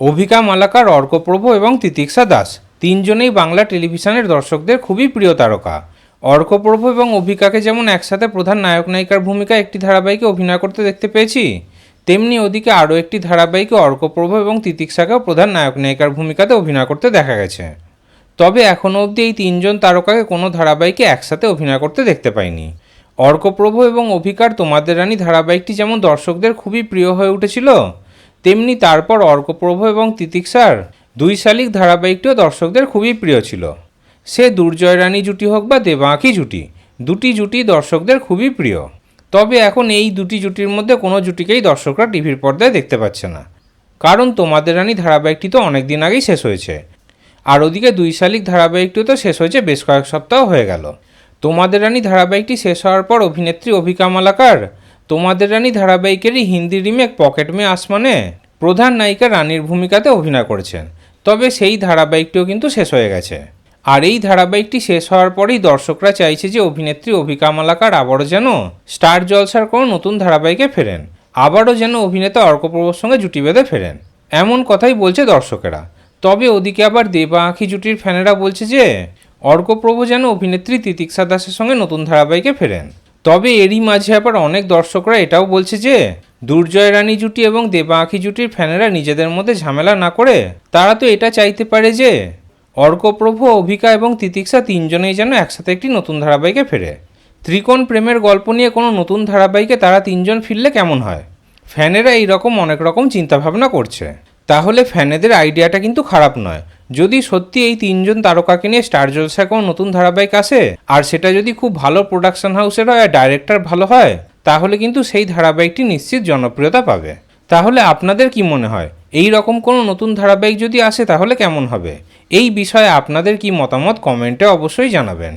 অভিকা মালাকার অর্কপ্রভ এবং তিতিক্ষা দাস। তিনজনেই বাংলা টেলিভিশনের দর্শকদের খুবই প্রিয় তারকা। অর্কপ্রভ এবং অভিকাকে যেমন একসাথে প্রধান নায়ক নায়িকার ভূমিকা একটি ধারাবাহিকে অভিনয় করতে দেখতে পেয়েছি, তেমনি ওদিকে আরও একটি ধারাবাহিকে অর্কপ্রভ এবং তিতিক্ষাকেও প্রধান নায়ক নায়িকার ভূমিকাতে অভিনয় করতে দেখা গেছে। তবে এখনও অবধি এই তিনজন তারকাকে কোনো ধারাবাহিকে একসাথে অভিনয় করতে দেখতে পাইনি। অর্কপ্রভ এবং অভিকার তোমাদের রানী ধারাবাহিকটি যেমন দর্শকদের খুবই প্রিয় হয়ে উঠেছিল তেমনি তারপর অর্কপ্রভ এবং তিতিক্ষার দুই শালিক ধারাবাহিকটিও দর্শকদের খুবই প্রিয় ছিল। সে দুর্জয় রানী জুটি হোক বা দেবাঁকি জুটি, দুটি জুটি দর্শকদের খুবই প্রিয়। তবে এখন এই দুটি জুটির মধ্যে কোনো জুটিকেই দর্শকরা টিভির পর্দায় দেখতে পাচ্ছে না। কারণ তোমাদের রানী ধারাবাহিকটি তো অনেক দিন আগেই শেষ হয়েছে। আর ওদিকে দুই শালিক ধারাবাহিকটিও তো শেষ হয়েছে বেশ কয়েক সপ্তাহ হয়ে গেল। তোমাদের রানী ধারাবাহিকটি শেষ হওয়ার পর অভিনেত্রী অভিকা মালাকার তোমাদের রানী ধারাবাহিকেরই হিন্দি রিমেক পকেট মে আসমানে প্রধান নায়িকা রানীর ভূমিকাতে অভিনয় করেছেন। তবে সেই ধারাবাহিকটিও কিন্তু শেষ হয়ে গেছে। আর এই ধারাবাহিকটি শেষ হওয়ার পরেই দর্শকরা চাইছে যে অভিনেত্রী অভিকা মালাকার আবারও যেন স্টার জলসার কোনো নতুন ধারাবাহিকে ফেরেন। আবারও যেন অভিনেতা অর্কপ্রভর সঙ্গে জুটি বেঁধে ফেরেন। এমন কথাই বলছে দর্শকেরা। তবে ওদিকে আবার দেবা আঁখি জুটির ফ্যানেরা বলছে যে, অর্কপ্রভু যেন অভিনেত্রী তিতিক্ষা দাসের সঙ্গে নতুন ধারাবাহিকে ফেরেন। তবে এরই মাঝে আবার অনেক দর্শকরা এটাও বলছে যে, দুর্জয় রানী জুটি এবং দেবা আঁখি জুটির ফ্যানেরা নিজেদের মধ্যে ঝামেলা না করে, তারা তো এটা চাইতে পারে যে, অর্কপ্রভ, অভিকা এবং তিতিক্ষা তিনজনেই যেন একসাথে একটি নতুন ধারাবাহিকে ফেরে। ত্রিকোণ প্রেমের গল্প নিয়ে কোনো নতুন ধারাবাহিকে তারা তিনজন ফিরলে কেমন হয়? ফ্যানেরা এই রকম অনেক রকম চিন্তাভাবনা করছে। তাহলে ফ্যানেদের আইডিয়াটা কিন্তু খারাপ নয়। যদি সত্যি এই তিনজন তারকাকে নিয়ে স্টার জলসা কোনো নতুন ধারাবাহিক আসে, আর সেটা যদি খুব ভালো প্রোডাকশন হাউসের হয় আর ডাইরেক্টর ভালো হয়, তাহলে কিন্তু সেই ধারাবাহিকটি নিশ্চিত জনপ্রিয়তা পাবে। তাহলে আপনাদের কি মনে হয়? এই রকম কোনো নতুন ধারাবাহিক যদি আসে, তাহলে কেমন হবে? এই বিষয়ে আপনাদের কি মতামত? কমেন্টে অবশ্যই জানাবেন।